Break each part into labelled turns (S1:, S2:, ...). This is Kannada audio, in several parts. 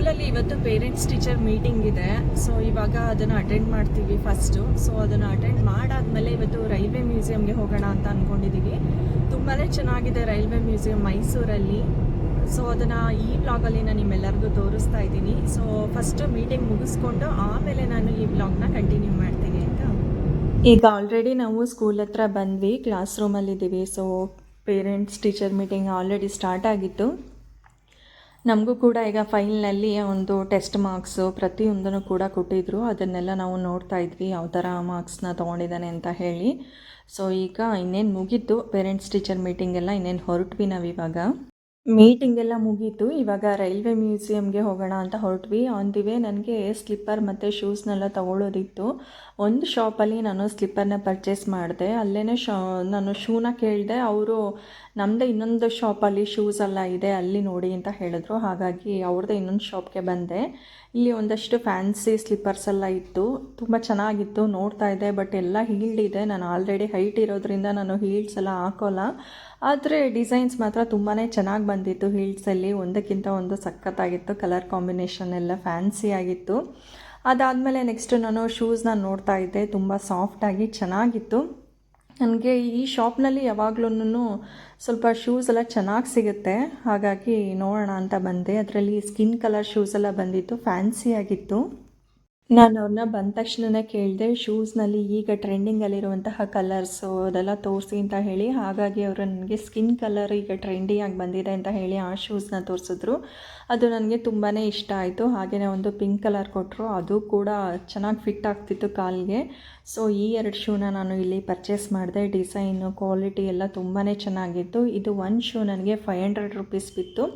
S1: ಇವತ್ತು ಪೇರೆಂಟ್ಸ್ ಟೀಚರ್ ಮೀಟಿಂಗ್ ಇದೆ. ಸೊ ಇವಾಗ ಅದನ್ನು ಅಟೆಂಡ್ ಮಾಡ್ತೀವಿ ಫಸ್ಟು ಸೊ ಅದನ್ನು ಅಟೆಂಡ್ ಮಾಡಾದಮೇಲೆ ಇವತ್ತು ರೈಲ್ವೆ ಮ್ಯೂಸಿಯಮ್ಗೆ ಹೋಗೋಣ ಅಂತ ಅಂದ್ಕೊಂಡಿದ್ದೀವಿ ತುಂಬಾ ಚೆನ್ನಾಗಿದೆ ರೈಲ್ವೆ ಮ್ಯೂಸಿಯಂ ಮೈಸೂರಲ್ಲಿ. ಸೊ ಅದನ್ನು ಈ ಬ್ಲಾಗಲ್ಲಿ ನಾನು ನಿಮ್ಮೆಲ್ಲರಿಗೂ ತೋರಿಸ್ತಾ ಇದ್ದೀನಿ. ಸೊ ಫಸ್ಟು ಮೀಟಿಂಗ್ ಮುಗಿಸ್ಕೊಂಡು ಆಮೇಲೆ ನಾನು ಈ ಬ್ಲಾಗ್ನ ಕಂಟಿನ್ಯೂ ಮಾಡ್ತೀನಿ ಅಂತ ಈಗ ಆಲ್ರೆಡಿ ನಾವು ಸ್ಕೂಲ್ ಹತ್ರ ಬಂದ್ವಿ class ರೂಮಲ್ಲಿದ್ದೀವಿ so parents teacher meeting already start ಆಗಿತ್ತು. ನಮಗೂ ಕೂಡ ಈಗ ಫೈಲ್ನಲ್ಲಿ ಒಂದು ಟೆಸ್ಟ್ ಮಾರ್ಕ್ಸು ಪ್ರತಿಯೊಂದನ್ನು ಕೂಡ ಕೊಟ್ಟಿದ್ರು. ಅದನ್ನೆಲ್ಲ ನಾವು ನೋಡ್ತಾ ಇದ್ವಿ, ಯಾವ ಥರ ಮಾರ್ಕ್ಸ್ನ ತೊಗೊಂಡಿದ್ದಾನೆ ಅಂತ ಹೇಳಿ. ಸೊ ಈಗ ಇನ್ನೇನು ಮುಗೀತು ಪೇರೆಂಟ್ಸ್ ಟೀಚರ್ ಮೀಟಿಂಗ್ ಎಲ್ಲ ಇನ್ನೇನು ಹೊರಟ್ವಿ ನಾವು ಇವಾಗ ಮೀಟಿಂಗ್ ಎಲ್ಲ ಮುಗೀತು. ಇವಾಗ ರೈಲ್ವೆ ಮ್ಯೂಸಿಯಮ್ಗೆ ಹೋಗೋಣ ಅಂತ ಹೊರಟ್ವಿ. ಆನ್ ದಿ ವೇ ನನಗೆ ಸ್ಲಿಪ್ಪರ್ ಮತ್ತು ಶೂಸ್ನೆಲ್ಲ ತಗೊಳ್ಳೋದಿತ್ತು ಒಂದು ಶಾಪಲ್ಲಿ ನಾನು ಸ್ಲಿಪ್ಪರ್ನ ಪರ್ಚೇಸ್ ಮಾಡಿದೆ. ಅಲ್ಲೇ ಶಾ, ನಾನು ಶೂನ ಕೇಳಿದೆ. ಅವರು ನಮ್ಮದೇ ಇನ್ನೊಂದು ಶಾಪಲ್ಲಿ ಶೂಸ್ ಎಲ್ಲ ಇದೆ, ಅಲ್ಲಿ ನೋಡಿ ಅಂತ ಹೇಳಿದ್ರು. ಹಾಗಾಗಿ ಅವ್ರದ್ದೇ ಇನ್ನೊಂದು ಶಾಪ್ಗೆ ಬಂದೆ. ಇಲ್ಲಿ ಒಂದಷ್ಟು ಫ್ಯಾನ್ಸಿ ಸ್ಲಿಪ್ಪರ್ಸ್ ಎಲ್ಲ ಇತ್ತು. ತುಂಬ ಚೆನ್ನಾಗಿತ್ತು. ನೋಡ್ತಾ ಇದ್ದೆ ಬಟ್ ಎಲ್ಲ ಹೀಲ್ಡ್ ಇದೆ. ನಾನು ಆಲ್ರೆಡಿ ಹೈಟ್ ಇರೋದ್ರಿಂದ ನಾನು ಹೀಲ್ಡ್ಸ್ ಎಲ್ಲ ಹಾಕೋಲ್ಲ. ಆದರೆ ಡಿಸೈನ್ಸ್ ಮಾತ್ರ ತುಂಬಾ ಚೆನ್ನಾಗಿ ಬಂದಿತ್ತು ಹೀಲ್ಸಲ್ಲಿ ಒಂದಕ್ಕಿಂತ ಒಂದು ಸಖತ್ತಾಗಿತ್ತು. ಕಲರ್ ಕಾಂಬಿನೇಷನ್ ಎಲ್ಲ ಫ್ಯಾನ್ಸಿ ಆಗಿತ್ತು. ಅದಾದಮೇಲೆ ನೆಕ್ಸ್ಟ್ ನಾನು ಶೂಸ್ನ ನೋಡ್ತಾ ಇದ್ದೆ. ತುಂಬ ಸಾಫ್ಟಾಗಿ ಚೆನ್ನಾಗಿತ್ತು. ನನಗೆ ಈ ಶಾಪ್ನಲ್ಲಿ ಯಾವಾಗ್ಲೂ ಸ್ವಲ್ಪ ಶೂಸ್ ಎಲ್ಲ ಚೆನ್ನಾಗಿ ಸಿಗುತ್ತೆ. ಹಾಗಾಗಿ ನೋಡೋಣ ಅಂತ ಬಂದೆ. ಅದರಲ್ಲಿ ಸ್ಕಿನ್ ಕಲರ್ ಶೂಸ್ ಎಲ್ಲ ಬಂದಿತ್ತು. ಫ್ಯಾನ್ಸಿ ಆಗಿತ್ತು. ನಾನು ಅವ್ರನ್ನ ಬಂದ ತಕ್ಷಣನೇ ಕೇಳಿದೆ ಶೂಸ್ನಲ್ಲಿ ಈಗ ಟ್ರೆಂಡಿಂಗಲ್ಲಿರುವಂತಹ ಕಲರ್ಸು ಅದೆಲ್ಲ ತೋರಿಸಿ ಅಂತ ಹೇಳಿ, ಹಾಗಾಗಿ ಅವರು ನನಗೆ ಸ್ಕಿನ್ ಕಲರ್ ಈಗ ಟ್ರೆಂಡಿಯಾಗಿ ಬಂದಿದೆ ಅಂತ ಹೇಳಿ ಆ ಶೂಸ್ನ ತೋರಿಸಿದ್ರು. ಅದು ನನಗೆ ತುಂಬಾ ಇಷ್ಟ ಆಯಿತು. ಹಾಗೆಯೇ ಒಂದು ಪಿಂಕ್ ಕಲರ್ ಕೊಟ್ಟರು ಅದು ಕೂಡ ಚೆನ್ನಾಗಿ ಫಿಟ್ ಆಗ್ತಿತ್ತು ಕಾಲಿಗೆ. ಸೊ ಈ ಎರಡು ಶೂನ ನಾನು ಇಲ್ಲಿ ಪರ್ಚೇಸ್ ಮಾಡಿದೆ. ಡಿಸೈನು ಕ್ವಾಲಿಟಿ ಎಲ್ಲ ತುಂಬಾ ಚೆನ್ನಾಗಿತ್ತು. ಇದು ಒಂದು ಶೂ ನನಗೆ ಫೈವ್ ಹಂಡ್ರೆಡ್ ರುಪೀಸ್ ಬಿತ್ತು.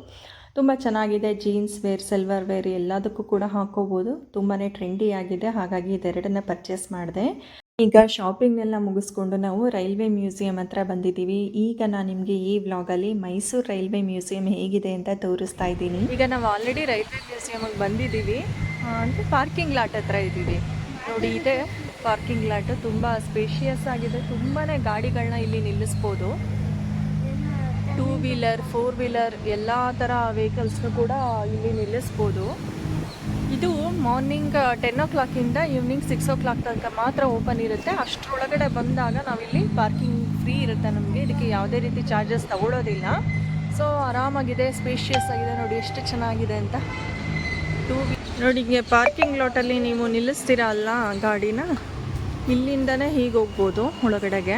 S1: ತುಂಬ ಚೆನ್ನಾಗಿದೆ ಜೀನ್ಸ್ ವೇರ್ ಸಿಲ್ವರ್ ವೇರ್ ಎಲ್ಲದಕ್ಕೂ ಕೂಡ ಹಾಕೋಬೋದು. ತುಂಬಾ ಟ್ರೆಂಡಿ ಆಗಿದೆ, ಹಾಗಾಗಿ ಇದೆರಡನ್ನ ಪರ್ಚೇಸ್ ಮಾಡಿದೆ. ಈಗ ಶಾಪಿಂಗ್ನೆಲ್ಲ ಮುಗಿಸ್ಕೊಂಡು ನಾವು ರೈಲ್ವೆ ಮ್ಯೂಸಿಯಂ ಹತ್ರ ಬಂದಿದ್ದೀವಿ. ಈಗ ನಾನು ನಿಮಗೆ ಈ ವ್ಲಾಗಲ್ಲಿ ಮೈಸೂರು ರೈಲ್ವೆ ಮ್ಯೂಸಿಯಂ ಹೇಗಿದೆ ಅಂತ ತೋರಿಸ್ತಾ ಇದ್ದೀನಿ. ಈಗ ನಾವು ಆಲ್ರೆಡಿ ರೈಲ್ವೆ ಮ್ಯೂಸಿಯಮಿಗೆ ಬಂದಿದ್ದೀವಿ. ಅಂದರೆ ಪಾರ್ಕಿಂಗ್ ಲಾಟ್ ಹತ್ರ ಇದ್ದೀವಿ. ನೋಡಿ, ಇದೆ ಪಾರ್ಕಿಂಗ್ ಲಾಟ್ ತುಂಬ ಸ್ಪೇಷಿಯಸ್ ಆಗಿದೆ. ತುಂಬಾ ಗಾಡಿಗಳನ್ನ ಇಲ್ಲಿ ನಿಲ್ಲಿಸ್ಬೋದು. ಟೂ ವೀಲರ್, ಫೋರ್ ವೀಲರ್ ಎಲ್ಲ ಥರ ವೆಹಿಕಲ್ಸ್ನು ಕೂಡ ಇಲ್ಲಿ ನಿಲ್ಲಿಸ್ಬೋದು. ಇದು ಮಾರ್ನಿಂಗ್ ಟೆನ್ ಓ ಕ್ಲಾಕಿಂದ ಈವ್ನಿಂಗ್ ಸಿಕ್ಸ್ ಓ ಕ್ಲಾಕ್ ತನಕ ಮಾತ್ರ ಓಪನ್ ಇರುತ್ತೆ. ಅಷ್ಟರೊಳಗಡೆ ಬಂದಾಗ ನಾವಿಲ್ಲಿ ಪಾರ್ಕಿಂಗ್ ಫ್ರೀ ಇರುತ್ತೆ ನಮಗೆ. ಇದಕ್ಕೆ ಯಾವುದೇ ರೀತಿ ಚಾರ್ಜಸ್ ತಗೊಳ್ಳೋದಿಲ್ಲ ಸೊ ಆರಾಮಾಗಿದೆ ಸ್ಪೇಷಿಯಸ್ ಆಗಿದೆ ನೋಡಿ ಎಷ್ಟು ಚೆನ್ನಾಗಿದೆ ಅಂತ. ಟೂ ನೋಡಿ ಹಿಂಗೆ ಪಾರ್ಕಿಂಗ್ ಲಾಟಲ್ಲಿ ನೀವು ನಿಲ್ಲಿಸ್ತೀರಾ ಅಲ್ಲ ಗಾಡಿನ? ಇಲ್ಲಿಂದನೇ ಹೀಗೆ ಹೋಗ್ಬೋದು ಒಳಗಡೆಗೆ.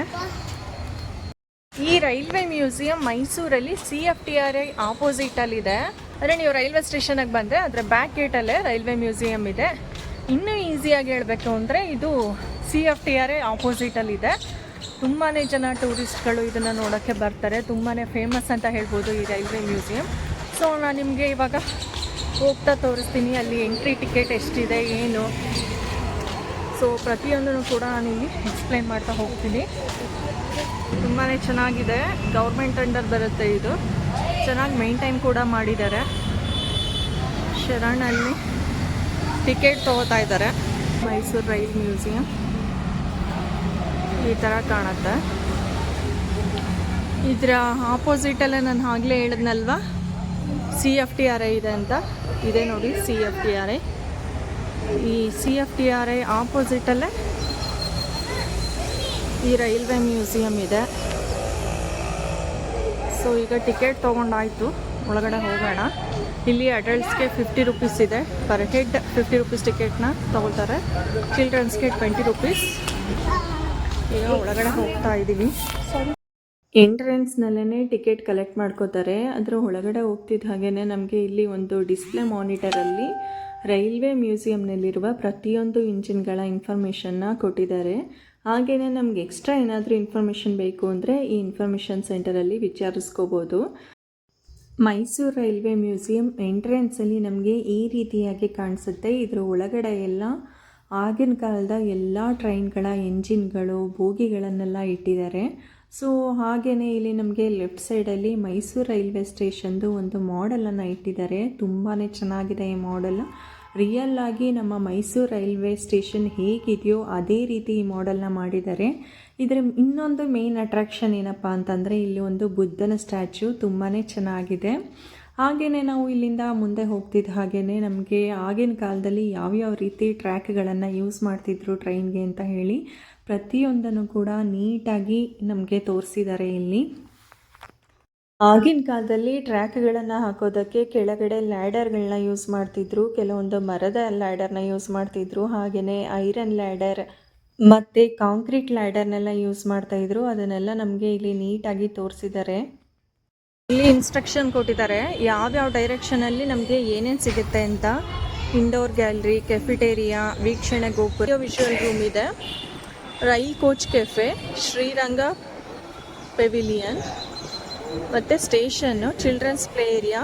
S1: ಈ ರೈಲ್ವೆ ಮ್ಯೂಸಿಯಂ ಮೈಸೂರಲ್ಲಿ C F T R I ಆಪೋಸಿಟಲ್ಲಿದೆ. ಅಂದರೆ ನೀವು ರೈಲ್ವೆ ಸ್ಟೇಷನಿಗೆ ಬಂದರೆ ಅದರ ಬ್ಯಾಕ್ ಗೇಟಲ್ಲೇ ರೈಲ್ವೆ ಮ್ಯೂಸಿಯಂ ಇದೆ. ಇನ್ನೂ ಈಸಿಯಾಗಿ ಹೇಳಬೇಕು ಅಂದರೆ ಇದು C F T R I ಆಪೋಸಿಟಲ್ಲಿದೆ. ತುಂಬಾ ಜನ ಟೂರಿಸ್ಟ್ಗಳು ಇದನ್ನು ನೋಡೋಕ್ಕೆ ಬರ್ತಾರೆ. ತುಂಬಾ ಫೇಮಸ್ ಅಂತ ಹೇಳ್ಬೋದು ಈ ರೈಲ್ವೆ ಮ್ಯೂಸಿಯಂ. ಸೊ ನಾನು ನಿಮಗೆ ಇವಾಗ ಹೋಗ್ತಾ ತೋರಿಸ್ತೀನಿ. ಅಲ್ಲಿ ಎಂಟ್ರಿ ಟಿಕೆಟ್ ಎಷ್ಟಿದೆ, ಏನು? ಸೊ ಪ್ರತಿಯೊಂದನ್ನು ಕೂಡ ನಾನು ಇಲ್ಲಿ ಎಕ್ಸ್ಪ್ಲೈನ್ ಮಾಡ್ತಾ ಹೋಗ್ತೀನಿ. ತುಂಬಾ ಚೆನ್ನಾಗಿದೆ. ಗೌರ್ಮೆಂಟ್ ಅಂಡರ್ ಬರುತ್ತೆ ಇದು. ಚೆನ್ನಾಗಿ ಮೇಂಟೈನ್ ಕೂಡ ಮಾಡಿದ್ದಾರೆ. ಶರಣಲ್ಲಿ ಟಿಕೆಟ್ ತೊಗೋತಾ ಇದ್ದಾರೆ. ಮೈಸೂರು ರೈಲ್ ಮ್ಯೂಸಿಯಂ ಈ ಥರ ಕಾಣುತ್ತೆ. ಇದರ ಆಪೋಸಿಟಲ್ಲೇ ನಾನು ಆಗಲೇ ಹೇಳಿದ್ನಲ್ವ? C F T R I ಇದೆ ಅಂತ. ಇದೆ ನೋಡಿ C F T R I ಈ C F T R I ಆಪೋಸಿಟಲ್ಲೇ ಈ ರೈಲ್ವೆ ಮ್ಯೂಸಿಯಂ ಇದೆ. ಸೊ ಈಗ ಟಿಕೆಟ್ ತೊಗೊಂಡಾಯಿತು. ಒಳಗಡೆ ಹೋಗೋಣ. ಇಲ್ಲಿ ಅಡಲ್ಟ್ಸ್ಗೆ ಫಿಫ್ಟಿ ರುಪೀಸ್ ಇದೆ. ಪರ್ ಹೆಡ್ ಫಿಫ್ಟಿ ರುಪೀಸ್ ಟಿಕೆಟ್ನ ತೊಗೊಳ್ತಾರೆ. ಚಿಲ್ಡ್ರನ್ಸ್ಗೆ ಟ್ವೆಂಟಿ ರುಪೀಸ್ ಈಗ ಒಳಗಡೆ ಹೋಗ್ತಾ ಇದ್ದೀವಿ. ಎಂಟ್ರೆನ್ಸ್ನಲ್ಲೇ ಟಿಕೆಟ್ ಕಲೆಕ್ಟ್ ಮಾಡ್ಕೋತಾರೆ. ಅದರ ಒಳಗಡೆ ಹೋಗ್ತಿದ್ದ ಹಾಗೇ ನಮಗೆ ಇಲ್ಲಿ ಒಂದು ಡಿಸ್ಪ್ಲೇ ಮಾನಿಟರಲ್ಲಿ ರೈಲ್ವೆ ಮ್ಯೂಸಿಯಂನಲ್ಲಿರುವ ಪ್ರತಿಯೊಂದು ಇಂಜಿನ್ಗಳ ಇನ್ಫಾರ್ಮೇಷನ್ನ ಕೊಟ್ಟಿದ್ದಾರೆ. ಹಾಗೆಯೇ ನಮ್ಗೆ ಎಕ್ಸ್ಟ್ರಾ ಏನಾದರೂ ಇನ್ಫಾರ್ಮೇಷನ್ ಬೇಕು ಅಂದರೆ ಈ ಇನ್ಫಾರ್ಮೇಷನ್ ಸೆಂಟರಲ್ಲಿ ವಿಚಾರಿಸ್ಕೋಬೋದು. ಮೈಸೂರು ರೈಲ್ವೆ ಮ್ಯೂಸಿಯಂ ಎಂಟ್ರೆನ್ಸಲ್ಲಿ ನಮಗೆ ಈ ರೀತಿಯಾಗಿ ಕಾಣಿಸುತ್ತೆ. ಇದರ ಒಳಗಡೆ ಎಲ್ಲ ಆಗಿನ ಕಾಲದ ಎಲ್ಲ ಟ್ರೈನ್ಗಳ ಎಂಜಿನ್ಗಳು ಬೋಗಿಗಳನ್ನೆಲ್ಲ ಇಟ್ಟಿದ್ದಾರೆ. ಸೊ ಹಾಗೆಯೇ ಇಲ್ಲಿ ನಮಗೆ ಲೆಫ್ಟ್ ಸೈಡಲ್ಲಿ ಮೈಸೂರು ರೈಲ್ವೆ ಸ್ಟೇಷನ್ದು ಒಂದು ಮಾಡೆಲನ್ನು ಇಟ್ಟಿದ್ದಾರೆ. ತುಂಬಾ ಚೆನ್ನಾಗಿದೆ ಈ ಮಾಡೆಲ್ ರಿಯಲ್ ಆಗಿ ನಮ್ಮ ಮೈಸೂರು ರೈಲ್ವೆ ಸ್ಟೇಷನ್ ಹೇಗಿದೆಯೋ ಅದೇ ರೀತಿ ಈ ಮಾಡೆಲ್ನ ಮಾಡಿದ್ದಾರೆ. ಇದರ ಇನ್ನೊಂದು ಮೇನ್ ಅಟ್ರಾಕ್ಷನ್ ಏನಪ್ಪ ಅಂತಂದರೆ ಇಲ್ಲಿ ಒಂದು ಬುದ್ಧನ ಸ್ಟ್ಯಾಚು ತುಂಬಾ ಚೆನ್ನಾಗಿದೆ. ಹಾಗೆಯೇ ನಾವು ಇಲ್ಲಿಂದ ಮುಂದೆ ಹೋಗ್ತಿದ್ದ ಹಾಗೆಯೇ ನಮಗೆ ಆಗಿನ ಕಾಲದಲ್ಲಿ ಯಾವ್ಯಾವ ರೀತಿ ಟ್ರ್ಯಾಕ್ಗಳನ್ನು ಯೂಸ್ ಮಾಡ್ತಿದ್ರು ಟ್ರೈನ್ಗೆ ಅಂತ ಹೇಳಿ ಪ್ರತಿಯೊಂದನ್ನು ಕೂಡ ನೀಟಾಗಿ ನಮಗೆ ತೋರಿಸಿದ್ದಾರೆ ಇಲ್ಲಿ. ಆಗಿನ ಕಾಲದಲ್ಲಿ ಟ್ರ್ಯಾಕ್ಗಳನ್ನು ಹಾಕೋದಕ್ಕೆ ಕೆಳಗಡೆ ಲ್ಯಾಡರ್ಗಳನ್ನ ಯೂಸ್ ಮಾಡ್ತಿದ್ರು. ಕೆಲವೊಂದು ಮರದ ಲ್ಯಾಡರ್ನ ಯೂಸ್ ಮಾಡ್ತಿದ್ರು. ಹಾಗೆಯೇ ಐರನ್ ಲ್ಯಾಡರ್ ಮತ್ತು ಕಾಂಕ್ರೀಟ್ ಲ್ಯಾಡರ್ನೆಲ್ಲ ಯೂಸ್ ಮಾಡ್ತಾಯಿದ್ರು ಅದನ್ನೆಲ್ಲ ನಮಗೆ ಇಲ್ಲಿ ನೀಟಾಗಿ ತೋರಿಸಿದ್ದಾರೆ
S2: ಇಲ್ಲಿ ಇನ್ಸ್ಟ್ರಕ್ಷನ್ ಕೊಟ್ಟಿದ್ದಾರೆ ಯಾವ್ಯಾವ ಡೈರೆಕ್ಷನಲ್ಲಿ ನಮಗೆ ಏನೇನು ಸಿಗುತ್ತೆ ಅಂತ? ಇಂಡೋರ್ ಗ್ಯಾಲರಿ ಕೆಫಿಟೇರಿಯಾ ವೀಕ್ಷಣೆ ಗೋಪುರ. ವಿಶ್ವಲ್ ರೂಮ್ ಇದೆ. Rail coach cafe, Sriranga pavilion, ಮತ್ತು station childrens play area.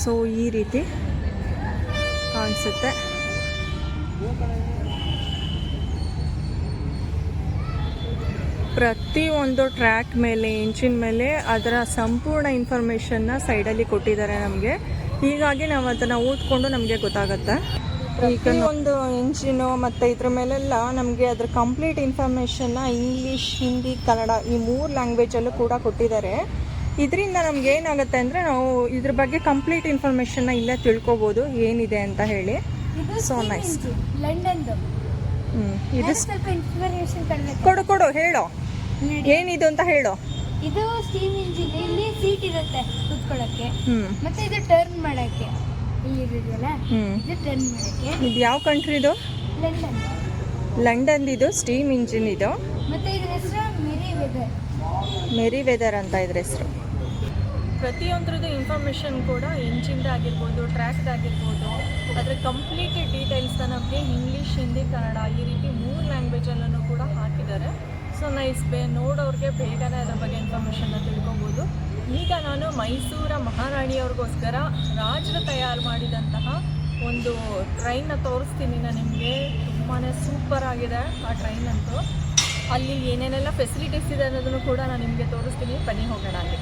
S2: So ಈ ರೀತಿ ಕಾಣಿಸುತ್ತೆ. ಪ್ರತಿಯೊಂದು ಟ್ರ್ಯಾಕ್ ಮೇಲೆ ಇಂಚಿನ ಮೇಲೆ ಅದರ ಸಂಪೂರ್ಣ ಇನ್ಫಾರ್ಮೇಷನ್ನ ಸೈಡಲ್ಲಿ ಕೊಟ್ಟಿದ್ದಾರೆ ನಮಗೆ. ಹೀಗಾಗಿ ನಾವು ಅದನ್ನು ಓದ್ಕೊಂಡು ನಮಗೆ ಗೊತ್ತಾಗುತ್ತೆ. ಒಂದು ಇಂಜಿನು ಮತ್ತು ಇದ್ರ ಮೇಲೆಲ್ಲ ನಮಗೆ ಅದ್ರ ಕಂಪ್ಲೀಟ್ ಇನ್ಫಾರ್ಮೇಷನ್ನ ಇಂಗ್ಲೀಷ್ ಹಿಂದಿ ಕನ್ನಡ ಈ ಮೂರು ಲ್ಯಾಂಗ್ವೇಜಲ್ಲೂ ಕೂಡ ಕೊಟ್ಟಿದ್ದಾರೆ. ಇದರಿಂದ ನಮ್ಗೆ ಏನಾಗುತ್ತೆ ಅಂದರೆ ನಾವು ಇದ್ರ ಬಗ್ಗೆ ಕಂಪ್ಲೀಟ್ ಇನ್ಫಾರ್ಮೇಷನ್ನ ಇಲ್ಲೇ ತಿಳ್ಕೊಬೋದು ಏನಿದೆ ಅಂತ ಹೇಳಿ. ಸೊ ನೈಸ್ ಹ್ಞೂ ಇದು ಕೊಡು. ಕೊಡು ಹೇಳೋ. ಏನಿದು ಅಂತ ಹೇಳೋ.
S3: ಇದು ಸ್ಟೀಮ್ ಇಂಜಿನ್ ಇಲ್ಲಿ ಸೀಟ್ ಇರುತ್ತೆ ಕೂತ್ಕೊಳ್ಳೋಕ್ಕೆ. ಮತ್ತೆ ಇದು ಟರ್ನ್ ಮಾಡಕ್ಕೆ. ಇದು
S2: ಯಾವ ಕಂಟ್ರಿದು
S3: ಲಂಡನ್
S2: ಇದು ಸ್ಟೀಮ್ ಇಂಜಿನ್ ಇದು.
S3: ಮತ್ತೆ ಇದ್ರ ಹೆಸರು ಮೆರಿ ವೆದರ್
S2: ಮೆರಿ ವೆದರ್ ಅಂತ ಇದ್ರ ಹೆಸರು. ಪ್ರತಿಯೊಂದ್ರದ್ದು ಇನ್ಫಾರ್ಮೇಷನ್ ಕೂಡ ಇಂಜಿನ್ ಆಗಿರ್ಬೋದು ಟ್ರ್ಯಾಕ್ ಆಗಿರ್ಬೋದು. ಅದರ ಕಂಪ್ಲೀಟ್ ಡೀಟೇಲ್ಸ್ನ ನಮಗೆ ಇಂಗ್ಲೀಷ್ ಹಿಂದಿ ಕನ್ನಡ ಈ ರೀತಿ ಮೂರು ಲ್ಯಾಂಗ್ವೇಜಲ್ಲೂ ಕೂಡ ಹಾಕಿದ್ದಾರೆ. ಸೊ ನೈಸ್ ಬೇ ನೋಡೋರಿಗೆ ಬೇಗನೆ ಅದ್ರ ಬಗ್ಗೆ ಇನ್ಫಾರ್ಮೇಷನ್ನ ತಿಳ್ಕೊಬೋದು. ಈಗ ನಾನು ಮೈಸೂರ ಮಹಾರಾಣಿಯವ್ರಿಗೋಸ್ಕರ ರಾಜರು ತಯಾರು ಮಾಡಿದಂತಹ ಒಂದು ಟ್ರೈನ್ನ ತೋರಿಸ್ತೀನಿ ನಾನು ನಿಮಗೆ. ತುಂಬಾ ಸೂಪರ್ ಆಗಿದೆ ಆ ಟ್ರೈನ್ ಅಂತೂ ಅಲ್ಲಿ ಏನೇನೆಲ್ಲ ಫೆಸಿಲಿಟೀಸ್ ಇದೆ ಅನ್ನೋದನ್ನು ಕೂಡ ನಾನು ನಿಮಗೆ ತೋರಿಸ್ತೀನಿ. ಬನ್ನಿ, ಹೋಗೋಣ ಅಲ್ಲಿ.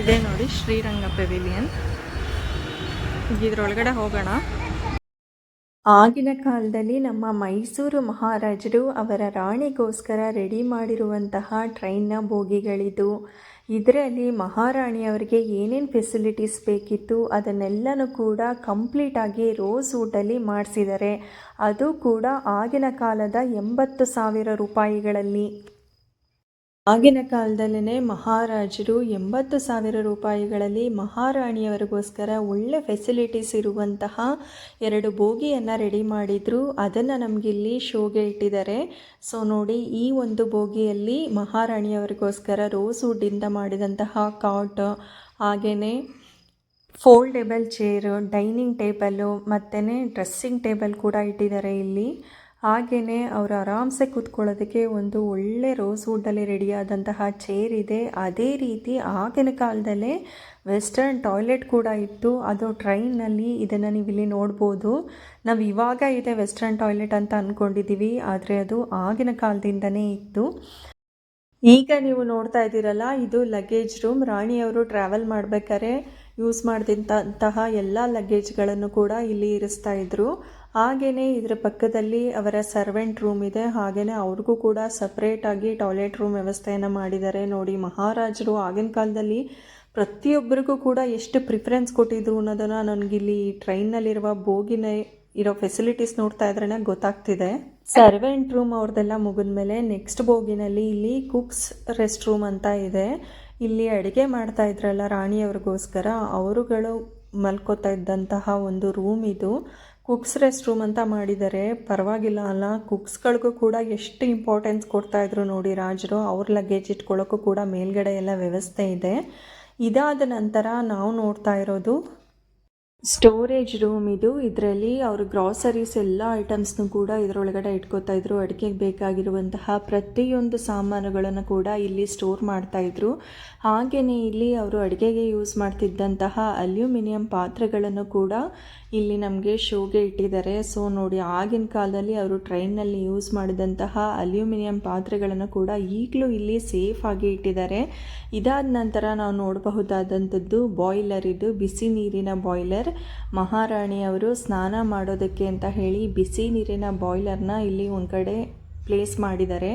S2: ಇದೆ ನೋಡಿ ಶ್ರೀರಂಗ ಪೆವಿಲಿಯನ್ ಇದ್ರೊಳಗಡೆ ಹೋಗೋಣ.
S1: ಆಗಿನ ಕಾಲದಲ್ಲಿ ನಮ್ಮ ಮೈಸೂರು ಮಹಾರಾಜರು ಅವರ ರಾಣಿಗೋಸ್ಕರ ರೆಡಿ ಮಾಡಿರುವಂತಹ ಟ್ರೈನ್ನ ಬೋಗಿಗಳಿದು ಇದರಲ್ಲಿ ಮಹಾರಾಣಿಯವರಿಗೆ ಏನೇನು ಫೆಸಿಲಿಟೀಸ್ ಬೇಕಿತ್ತು ಅದನ್ನೆಲ್ಲನೂ ಕೂಡ ಕಂಪ್ಲೀಟಾಗಿ ರೋಸ್ ವುಡ್ಡಲ್ಲಿ ಮಾಡಿಸಿದ್ದಾರೆ. ಅದು ಕೂಡ ಆಗಿನ ಕಾಲದ ಎಂಬತ್ತು ಸಾವಿರ ರೂಪಾಯಿಗಳಲ್ಲಿ. ಆಗಿನ ಕಾಲದಲ್ಲೇ ಮಹಾರಾಜರು ಎಂಬತ್ತು ಸಾವಿರ ರೂಪಾಯಿಗಳಲ್ಲಿ ಮಹಾರಾಣಿಯವರಿಗೋಸ್ಕರ ಒಳ್ಳೆ ಫೆಸಿಲಿಟೀಸ್ ಇರುವಂತಹ ಎರಡು ಬೋಗಿಯನ್ನು ರೆಡಿ ಮಾಡಿದ್ರು. ಅದನ್ನು ನಮಗಿಲ್ಲಿ ಶೋಗೆ ಇಟ್ಟಿದ್ದಾರೆ. ಸೊ ನೋಡಿ, ಈ ಒಂದು ಬೋಗಿಯಲ್ಲಿ ಮಹಾರಾಣಿಯವರಿಗೋಸ್ಕರ ರೋಸ್ ವುಡ್ಡಿಂದ ಮಾಡಿದಂತಹ ಕಾಟ್ ಹಾಗೆಯೇ ಫೋಲ್ಡೆಬಲ್ ಚೇರು ಡೈನಿಂಗ್ ಟೇಬಲ್ಲು ಮತ್ತು ಡ್ರೆಸ್ಸಿಂಗ್ ಟೇಬಲ್ ಕೂಡ ಇಟ್ಟಿದ್ದಾರೆ ಇಲ್ಲಿ. ಹಾಗೆಯೇ ಅವರು ಆರಾಮ್ಸೆ ಕೂತ್ಕೊಳ್ಳೋದಕ್ಕೆ ಒಂದು ಒಳ್ಳೆ ರೋಸ್ ವುಡ್ಡಲ್ಲಿ ರೆಡಿಯಾದಂತಹ ಚೇರ್ ಇದೆ. ಅದೇ ರೀತಿ ಆಗಿನ ಕಾಲದಲ್ಲೇ ವೆಸ್ಟರ್ನ್ ಟಾಯ್ಲೆಟ್ ಕೂಡ ಇತ್ತು. ಅದು ಟ್ರೈನಲ್ಲಿ ಇದನ್ನು ನೀವು ಇಲ್ಲಿ ನೋಡ್ಬೋದು. ನಾವು ಇವಾಗ ಇದೆ ವೆಸ್ಟರ್ನ್ ಟಾಯ್ಲೆಟ್ ಅಂತ ಅಂದ್ಕೊಂಡಿದ್ದೀವಿ ಆದರೆ ಅದು ಆಗಿನ ಕಾಲದಿಂದನೇ ಇತ್ತು. ಈಗ ನೀವು ನೋಡ್ತಾ ಇದ್ದೀರಲ್ಲ, ಇದು ಲಗೇಜ್ ರೂಮ್. ರಾಣಿಯವರು ಟ್ರಾವೆಲ್ ಮಾಡಬೇಕಾದ್ರೆ ಯೂಸ್ ಮಾಡಿದಂತಹ ಎಲ್ಲ ಲಗೇಜ್ಗಳನ್ನು ಕೂಡ ಇಲ್ಲಿ ಇರಿಸ್ತಾ ಇದ್ರು. ಹಾಗೆಯೇ ಇದರ ಪಕ್ಕದಲ್ಲಿ ಅವರ ಸರ್ವೆಂಟ್ ರೂಮ್ ಇದೆ. ಹಾಗೆಯೇ ಅವ್ರಿಗೂ ಕೂಡ ಸಪ್ರೇಟಾಗಿ ಟಾಯ್ಲೆಟ್ ರೂಮ್ ವ್ಯವಸ್ಥೆಯನ್ನು ಮಾಡಿದ್ದಾರೆ. ನೋಡಿ, ಮಹಾರಾಜರು ಆಗಿನ ಕಾಲದಲ್ಲಿ ಪ್ರತಿಯೊಬ್ಬರಿಗೂ ಕೂಡ ಎಷ್ಟು ಪ್ರಿಫರೆನ್ಸ್ ಕೊಟ್ಟಿದ್ರು ಅನ್ನೋದನ್ನು ನನಗಿಲ್ಲಿ ಟ್ರೈನ್ನಲ್ಲಿರುವ ಬೋಗಿನ ಇರೋ ಫೆಸಿಲಿಟೀಸ್ ನೋಡ್ತಾ ಇದ್ರೆ ಗೊತ್ತಾಗ್ತಿದೆ. ಸರ್ವೆಂಟ್ ರೂಮ್ ಅವ್ರದ್ದೆಲ್ಲ ಮುಗಿದ್ಮೇಲೆ ನೆಕ್ಸ್ಟ್ ಬೋಗಿನಲ್ಲಿ ಇಲ್ಲಿ ಕುಕ್ಸ್ ರೆಸ್ಟ್ ರೂಮ್ ಅಂತ ಇದೆ. ಇಲ್ಲಿ ಅಡುಗೆ ಮಾಡ್ತಾ ಇದ್ರಲ್ಲ ರಾಣಿಯವ್ರಿಗೋಸ್ಕರ, ಅವರುಗಳು ಮಲ್ಕೋತಾ ಇದ್ದಂತಹ ಒಂದು ರೂಮ್ ಇದು. ಕುಕ್ಸ್ ರೆಸ್ಟ್ ರೂಮ್ ಅಂತ ಮಾಡಿದ್ದಾರೆ ಪರವಾಗಿಲ್ಲ ಅಲ್ಲ? ಕುಕ್ಸ್ಗಳಿಗೂ ಕೂಡ ಎಷ್ಟು ಇಂಪಾರ್ಟೆನ್ಸ್ ಕೊಡ್ತಾ ಇದ್ರು ನೋಡಿ ರಾಜರು. ಅವ್ರ ಲಗೇಜ್ ಇಟ್ಕೊಳ್ಳೋಕ್ಕೂ ಕೂಡ ಮೇಲ್ಗಡೆ ಎಲ್ಲ ವ್ಯವಸ್ಥೆ ಇದೆ. ಇದಾದ ನಂತರ ನಾವು ನೋಡ್ತಾ ಇರೋದು ಸ್ಟೋರೇಜ್ ರೂಮ್ ಇದು. ಇದರಲ್ಲಿ ಅವರು ಗ್ರಾಸರೀಸ್ ಎಲ್ಲ ಐಟಮ್ಸ್ನು ಕೂಡ ಇದರೊಳಗಡೆ ಇಟ್ಕೋತಾ ಇದ್ರು. ಅಡುಗೆಗೆ ಬೇಕಾಗಿರುವಂತಹ ಪ್ರತಿಯೊಂದು ಸಾಮಾನುಗಳನ್ನು ಕೂಡ ಇಲ್ಲಿ ಸ್ಟೋರ್ ಮಾಡ್ತಾ ಇದ್ರು. ಹಾಗೆಯೇ ಇಲ್ಲಿ ಅವರು ಅಡುಗೆಗೆ ಯೂಸ್ ಮಾಡ್ತಿದ್ದಂತಹ ಅಲ್ಯೂಮಿನಿಯಂ ಪಾತ್ರೆಗಳನ್ನು ಕೂಡ ಇಲ್ಲಿ ನಮಗೆ ಶೋಗೆ ಇಟ್ಟಿದ್ದಾರೆ. ಸೊ ನೋಡಿ, ಆಗಿನ ಕಾಲದಲ್ಲಿ ಅವರು ಟ್ರೈನ್ನಲ್ಲಿ ಯೂಸ್ ಮಾಡಿದಂತಹ ಅಲ್ಯೂಮಿನಿಯಂ ಪಾತ್ರೆಗಳನ್ನು ಕೂಡ ಈಗಲೂ ಇಲ್ಲಿ ಸೇಫ್ ಆಗಿ ಇಟ್ಟಿದ್ದಾರೆ. ಇದಾದ ನಂತರ ನಾವು ನೋಡಬಹುದಾದಂಥದ್ದು ಬಾಯ್ಲರ್ ಇದು. ಬಿಸಿ ನೀರಿನ ಬಾಯ್ಲರ್ ಮಹಾರಾಣಿಯವರು ಸ್ನಾನ ಮಾಡೋದಕ್ಕೆ ಅಂತ ಹೇಳಿ ಬಿಸಿ ನೀರಿನ ಬಾಯ್ಲರ್ನ ಇಲ್ಲಿ ಒಂದು ಕಡೆ ಪ್ಲೇಸ್ ಮಾಡಿದ್ದಾರೆ.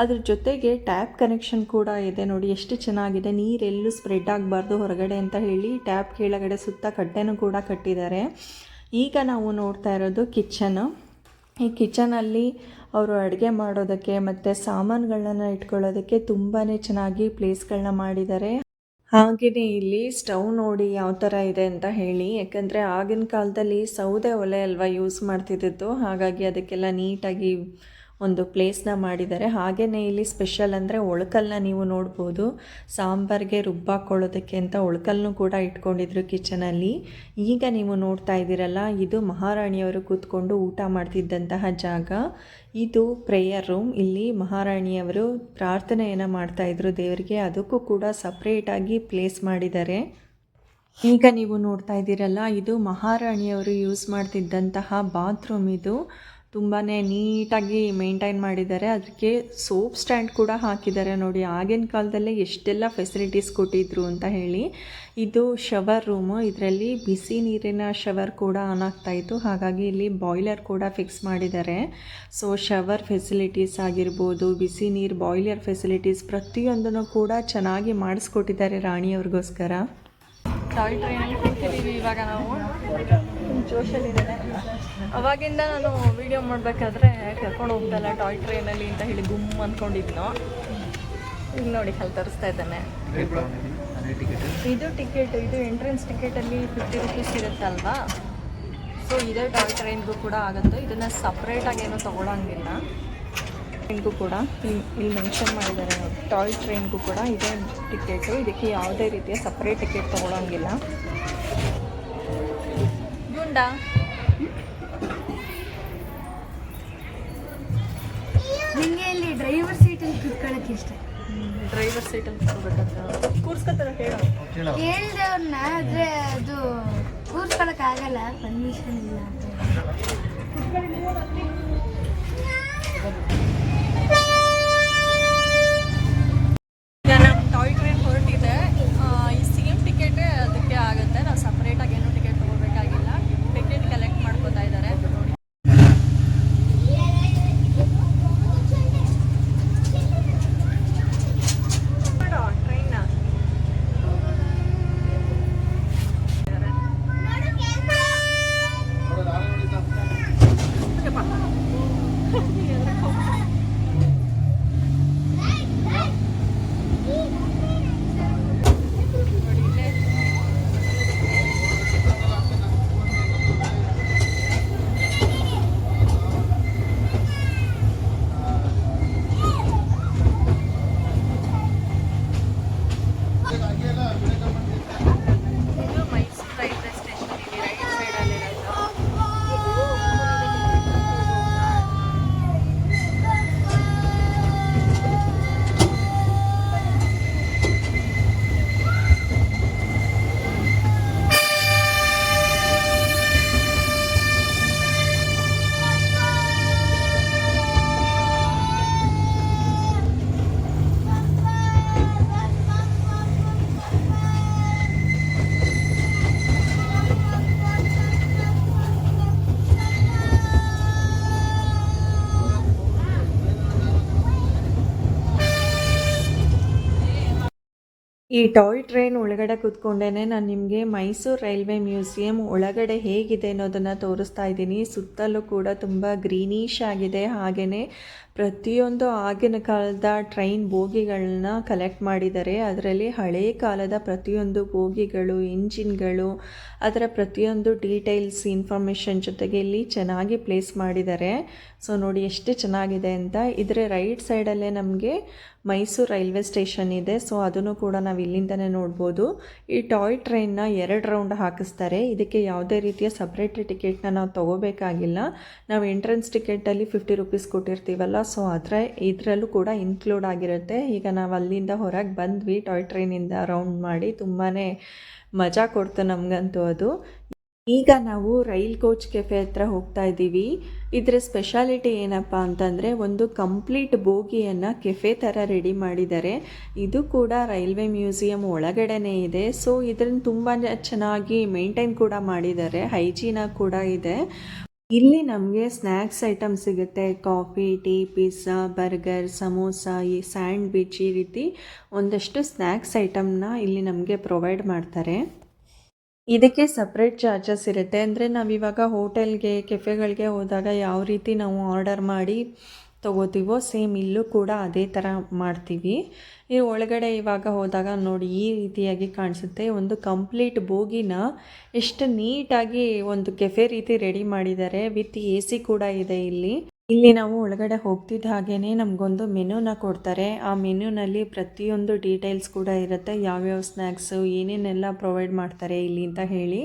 S1: ಅದ್ರ ಜೊತೆಗೆ ಟ್ಯಾಪ್ ಕನೆಕ್ಷನ್ ಕೂಡ ಇದೆ ನೋಡಿ, ಎಷ್ಟು ಚೆನ್ನಾಗಿದೆ. ನೀರೆಲ್ಲೂ ಸ್ಪ್ರೆಡ್ ಆಗಬಾರ್ದು ಹೊರಗಡೆ ಅಂತ ಹೇಳಿ ಟ್ಯಾಪ್ ಕೆಳಗಡೆ ಸುತ್ತ ಕಟ್ಟೆನೂ ಕೂಡ ಕಟ್ಟಿದ್ದಾರೆ. ಈಗ ನಾವು ನೋಡ್ತಾ ಇರೋದು ಕಿಚನ್. ಈ ಕಿಚನಲ್ಲಿ ಅವರು ಅಡುಗೆ ಮಾಡೋದಕ್ಕೆ ಮತ್ತು ಸಾಮಾನುಗಳನ್ನ ಇಟ್ಕೊಳ್ಳೋದಕ್ಕೆ ತುಂಬಾ ಚೆನ್ನಾಗಿ ಪ್ಲೇಸ್ಗಳನ್ನ ಮಾಡಿದ್ದಾರೆ. ಹಾಗೆಯೇ ಇಲ್ಲಿ ಸ್ಟವ್ ನೋಡಿ ಯಾವ ಥರ ಇದೆ ಅಂತ ಹೇಳಿ. ಯಾಕಂದರೆ ಆಗಿನ ಕಾಲದಲ್ಲಿ ಸೌದೆ ಒಲೆ ಅಲ್ವಾ ಯೂಸ್ ಮಾಡ್ತಿದ್ದಿದ್ದು, ಹಾಗಾಗಿ ಅದಕ್ಕೆಲ್ಲ ನೀಟಾಗಿ ಒಂದು ಪ್ಲೇಸ್ನ ಮಾಡಿದ್ದಾರೆ. ಹಾಗೆಯೇ ಇಲ್ಲಿ ಸ್ಪೆಷಲ್ ಅಂದರೆ ಒಳಕಲ್ಲನ್ನ ನೀವು ನೋಡ್ಬೋದು. ಸಾಂಬಾರಿಗೆ ರುಬ್ಬಾಕೊಳ್ಳೋದಕ್ಕೆ ಅಂತ ಒಳಕಲ್ನು ಕೂಡ ಇಟ್ಕೊಂಡಿದ್ರು ಕಿಚನಲ್ಲಿ ಈಗ ನೀವು ನೋಡ್ತಾ ಇದ್ದೀರಲ್ಲ, ಇದು ಮಹಾರಾಣಿಯವರು ಕೂತ್ಕೊಂಡು ಊಟ ಮಾಡ್ತಿದ್ದಂತಹ ಜಾಗ. ಇದು ಪ್ರೇಯರ್ ರೂಮ್ ಇಲ್ಲಿ ಮಹಾರಾಣಿಯವರು ಪ್ರಾರ್ಥನೆಯನ್ನು ಮಾಡ್ತಾಯಿದ್ರು ದೇವರಿಗೆ. ಅದಕ್ಕೂ ಕೂಡ ಸಪ್ರೇಟಾಗಿ ಪ್ಲೇಸ್ ಮಾಡಿದ್ದಾರೆ. ಈಗ ನೀವು ನೋಡ್ತಾ ಇದ್ದೀರಲ್ಲ, ಇದು ಮಹಾರಾಣಿಯವರು ಯೂಸ್ ಮಾಡ್ತಿದ್ದಂತಹ ಬಾತ್ರೂಮ್ ಇದು. ತುಂಬಾ ನೀಟಾಗಿ ಮೇಂಟೈನ್ ಮಾಡಿದ್ದಾರೆ. ಅದಕ್ಕೆ ಸೋಪ್ ಸ್ಟ್ಯಾಂಡ್ ಕೂಡ ಹಾಕಿದ್ದಾರೆ ನೋಡಿ. ಆಗಿನ ಕಾಲದಲ್ಲೇ ಎಷ್ಟೆಲ್ಲ ಫೆಸಿಲಿಟೀಸ್ ಕೊಟ್ಟಿದ್ರು ಅಂತ ಹೇಳಿ. ಇದು ಶವರ್ ರೂಮು ಇದರಲ್ಲಿ ಬಿಸಿ ನೀರಿನ ಶವರ್ ಕೂಡ ಆನ್ ಆಗ್ತಾ ಇತ್ತು. ಹಾಗಾಗಿ ಇಲ್ಲಿ ಬಾಯ್ಲರ್ ಕೂಡ ಫಿಕ್ಸ್ ಮಾಡಿದ್ದಾರೆ. ಸೊ ಶವರ್ ಫೆಸಿಲಿಟೀಸ್ ಆಗಿರ್ಬೋದು, ಬಿಸಿ ನೀರು ಬಾಯ್ಲರ್ ಫೆಸಿಲಿಟೀಸ್ ಪ್ರತಿಯೊಂದನ್ನು ಕೂಡ ಚೆನ್ನಾಗಿ ಮಾಡಿಸ್ಕೊಟ್ಟಿದ್ದಾರೆ ರಾಣಿಯವ್ರಿಗೋಸ್ಕರ
S2: ಟ್ರೈನಲ್ಲಿ ಇವಾಗ ನಾವು. ಜೋಶಲ್ಲಿದ್ದೇನೆ. ಅವಾಗಿಂದ ನಾನು ವಿಡಿಯೋ ಮಾಡಬೇಕಾದ್ರೆ ಕರ್ಕೊಂಡು ಹೋಗ್ತಲ್ಲ ಟಾಯ್ ಟ್ರೈನಲ್ಲಿ ಅಂತ ಹೇಳಿ ಗುಮ್ ಅಂದ್ಕೊಂಡಿದ್ನು ಈಗ ನೋಡಿ, ಅಲ್ಲಿ ತರಿಸ್ತಾ ಇದ್ದಾನೆ. ಇದು ಟಿಕೆಟ್ ಇದು ಎಂಟ್ರೆನ್ಸ್ ಟಿಕೆಟಲ್ಲಿ ಫಿಫ್ಟಿ ರುಪೀಸ್ ಇರುತ್ತಲ್ವಾ ಸೊ ಇದೇ ಟಾಯ್ ಟ್ರೈನ್ಗೂ ಕೂಡ ಆಗುತ್ತೆ. ಇದನ್ನು ಸಪ್ರೇಟಾಗಿ ಏನೂ ತೊಗೊಳಂಗಿಲ್ಲ. ಟ್ರೈನ್ಗೂ ಕೂಡ. ಇಲ್ಲಿ ಮೆನ್ಷನ್ ಮಾಡಿದ್ದಾರೆ ಟಾಯ್ ಟ್ರೈನ್ಗೂ ಕೂಡ ಇದೇ ಟಿಕೆಟು ಇದಕ್ಕೆ ಯಾವುದೇ ರೀತಿಯ ಸಪ್ರೇಟ್ ಟಿಕೆಟ್ ತೊಗೊಳಂಗಿಲ್ಲ. ಗುಂಡಾ
S3: ನಿಮಗೆ ಇಲ್ಲಿ ಡ್ರೈವರ್ ಸೀಟಲ್ಲಿ ಕುತ್ಕೊಳ್ಳೋಕೆ ಇಷ್ಟ?
S2: ಡ್ರೈವರ್ ಸೀಟಲ್ಲಿ ಕೂತ್ಕೋಬೇಕಂತ. ಕೂರ್ಸ್ಕೊತಾರ ಹೇಳೋ
S3: ಹೇಳ್ದೆ ಅವ್ರನ್ನ ಆದರೆ ಅದು ಕೂರ್ಸ್ಕೊಳಕ್ಕೆ ಆಗಲ್ಲ ಪರ್ಮಿಷನ್ ಇಲ್ಲ ಅಂತ.
S2: ಈ
S1: ಟಾಯ್ ಟ್ರೈನ್ ಒಳಗಡೆ ಕೂತ್ಕೊಂಡೇನೆ ನಾನು ನಿಮಗೆ ಮೈಸೂರು ರೈಲ್ವೆ ಮ್ಯೂಸಿಯಂ ಒಳಗಡೆ ಹೇಗಿದೆ ಅನ್ನೋದನ್ನು ತೋರಿಸ್ತಾ ಇದ್ದೀನಿ. ಸುತ್ತಲೂ ಕೂಡ ತುಂಬ ಗ್ರೀನಿಶ್ ಆಗಿದೆ. ಹಾಗೆಯೇ ಪ್ರತಿಯೊಂದು ಆಗಿನ ಕಾಲದ ಟ್ರೈನ್ ಬೋಗಿಗಳನ್ನ ಕಲೆಕ್ಟ್ ಮಾಡಿದ್ದಾರೆ ಅದರಲ್ಲಿ ಹಳೆಯ ಕಾಲದ ಪ್ರತಿಯೊಂದು ಬೋಗಿಗಳು ಇಂಜಿನ್ಗಳು ಅದರ ಪ್ರತಿಯೊಂದು ಡೀಟೇಲ್ಸ್ ಇನ್ಫಾರ್ಮೇಷನ್ ಜೊತೆಗೆ ಇಲ್ಲಿ ಚೆನ್ನಾಗಿ ಪ್ಲೇಸ್ ಮಾಡಿದ್ದಾರೆ ಸೊ ನೋಡಿ ಎಷ್ಟು ಚೆನ್ನಾಗಿದೆ ಅಂತ. ಇದರ ರೈಟ್ ಸೈಡಲ್ಲೇ ನಮಗೆ ಮೈಸೂರು ರೈಲ್ವೆ ಸ್ಟೇಷನ್ ಇದೆ. ಸೊ ಅದನ್ನು ಕೂಡ ನಾವು ಇಲ್ಲಿಂದನೇ ನೋಡ್ಬೋದು. ಈ ಟಾಯ್ ಟ್ರೈನ್ನ ಎರಡು ರೌಂಡ್ ಹಾಕಿಸ್ತಾರೆ. ಇದಕ್ಕೆ ಯಾವುದೇ ರೀತಿಯ ಸಪ್ರೇಟ್ ಟಿಕೆಟ್ನ ನಾವು ತೊಗೋಬೇಕಾಗಿಲ್ಲ. ನಾವು ಎಂಟ್ರೆನ್ಸ್ ಟಿಕೆಟಲ್ಲಿ ಫಿಫ್ಟಿ ರುಪೀಸ್ ಕೊಟ್ಟಿರ್ತೀವಲ್ಲ ಸೊ ಆದರೆ ಇದರಲ್ಲೂ ಕೂಡ ಇನ್ಕ್ಲೂಡ್ ಆಗಿರುತ್ತೆ. ಈಗ ನಾವು ಅಲ್ಲಿಂದ ಹೊರಗೆ ಬಂದ್ವಿ ಟಾಯ್ ಟ್ರೈನಿಂದ ರೌಂಡ್ ಮಾಡಿ ತುಂಬಾ ಮಜಾ ಕೊಡ್ತು ನಮಗಂತೂ ಅದು. ಈಗ ನಾವು ರೈಲ್ ಕೋಚ್ ಕೆಫೆ ಹತ್ರ ಹೋಗ್ತಾ ಇದ್ದೀವಿ ಇದರ ಸ್ಪೆಷಾಲಿಟಿ ಏನಪ್ಪ ಅಂತಂದರೆ ಒಂದು ಕಂಪ್ಲೀಟ್ ಬೋಗಿಯನ್ನು ಕೆಫೆ ಥರ ರೆಡಿ ಮಾಡಿದ್ದಾರೆ. ಇದು ಕೂಡ ರೈಲ್ವೆ ಮ್ಯೂಸಿಯಂ ಒಳಗಡೆನೇ ಇದೆ. ಸೊ ಇದನ್ನು ತುಂಬ ಚೆನ್ನಾಗಿ ಮೇಂಟೈನ್ ಕೂಡ ಮಾಡಿದ್ದಾರೆ. ಹೈಜೀನಾಗಿ ಕೂಡ ಇದೆ. ಇಲ್ಲಿ ನಮಗೆ ಸ್ನ್ಯಾಕ್ಸ್ ಐಟಮ್ ಸಿಗುತ್ತೆ. Coffee, tea, pizza, burger, samosa, ಈ ಸ್ಯಾಂಡ್ವಿಚ್ ಈ ರೀತಿ ಒಂದಷ್ಟು ಸ್ನ್ಯಾಕ್ಸ್ ಐಟಮ್ನ ಇಲ್ಲಿ ನಮಗೆ ಪ್ರೊವೈಡ್ ಮಾಡ್ತಾರೆ. ಇದಕ್ಕೆ ಸಪ್ರೇಟ್ ಚಾರ್ಜಸ್ ಇರುತ್ತೆ. ಅಂದರೆ ನಾವಿವಾಗ ಹೋಟೆಲ್ಗೆ, ಕೆಫೆಗಳಿಗೆ ಹೋದಾಗ ಯಾವ ರೀತಿ ನಾವು ಆರ್ಡರ್ ಮಾಡಿ ತೊಗೋತೀವೋ, ಸೇಮ್ ಇಲ್ಲೂ ಕೂಡ ಅದೇ ಥರ ಮಾಡ್ತೀವಿ. ಈ ಒಳಗಡೆ ಇವಾಗ ಹೋದಾಗ ನೋಡಿ, ಈ ರೀತಿಯಾಗಿ ಕಾಣಿಸುತ್ತೆ. ಒಂದು ಕಂಪ್ಲೀಟ್ ಬೋಗಿನ ಎಷ್ಟು ನೀಟಾಗಿ ಒಂದು ಕೆಫೆ ರೀತಿ ರೆಡಿ ಮಾಡಿದ್ದಾರೆ. ವಿತ್ ಎ ಸಿ ಕೂಡ ಇದೆ ಇಲ್ಲಿ. ಇಲ್ಲಿ ನಾವು ಒಳಗಡೆ ಹೋಗ್ತಿದ್ದ ಹಾಗೇನೆ ನಮಗೊಂದು ಮೆನುನ ಕೊಡ್ತಾರೆ. ಆ ಮೆನುನಲ್ಲಿ ಪ್ರತಿಯೊಂದು ಡೀಟೇಲ್ಸ್ ಕೂಡ ಇರುತ್ತೆ. ಯಾವ್ಯಾವ ಸ್ನ್ಯಾಕ್ಸು ಏನೇನೆಲ್ಲ ಪ್ರೊವೈಡ್ ಮಾಡ್ತಾರೆ ಇಲ್ಲಿ ಅಂತ ಹೇಳಿ.